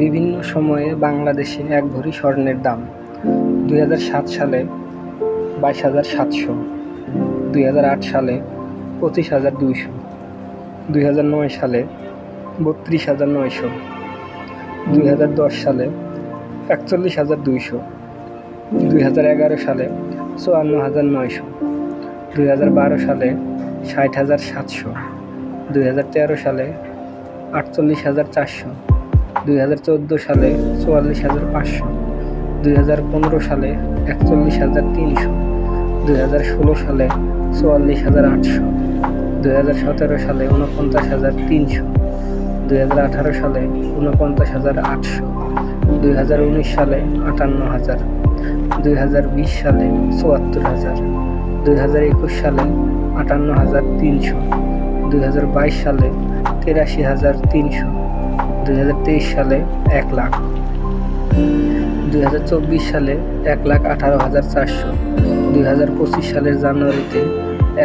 বিভিন্ন সময়ে বাংলাদেশে এক ভরি স্বর্ণের দাম। দুই হাজার সাত সালে বাইশ হাজার সাতশো, দুই সালে পঁচিশ হাজার দুইশো, দুই সালে বত্রিশ হাজার নয়শো, দুই সালে একচল্লিশ হাজার দুইশো, দুই সালে চুয়ান্ন হাজার নয়শো, দুই সালে ষাট হাজার সাতশো, দুই সালে আটচল্লিশ হাজার চারশো দুই হাজার চোদ্দ সালে চুয়াল্লিশ হাজার পাঁচশো, দুই সালে একচল্লিশ হাজার তিনশো, দুই সালে চুয়াল্লিশ হাজার আটশো, দুই সালে উনপঞ্চাশ হাজার তিনশো, দুই সালে উনপঞ্চাশ হাজার আটশো, দুই সালে আটান্ন হাজার, দুই সালে চুয়াত্তর হাজার, দুই সালে আটান্ন হাজার তিনশো, দুই সালে তিরাশি হাজার তিনশো দুই হাজার তেইশ সালে এক লাখ। দুই হাজার চব্বিশ সালে এক লাখ আঠারো হাজার চারশো। দুই সালের জানুয়ারিতে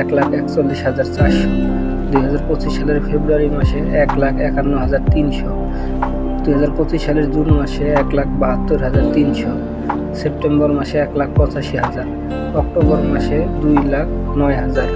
এক লাখ একচল্লিশ হাজার চারশো। দুই সালের ফেব্রুয়ারি মাসে এক লাখ একান্ন হাজার তিনশো। দুই সালের জুন মাসে এক লাখ বাহাত্তর হাজার তিনশো। সেপ্টেম্বর মাসে এক লাখ পঁচাশি হাজার। অক্টোবর মাসে দুই লাখ নয় হাজার।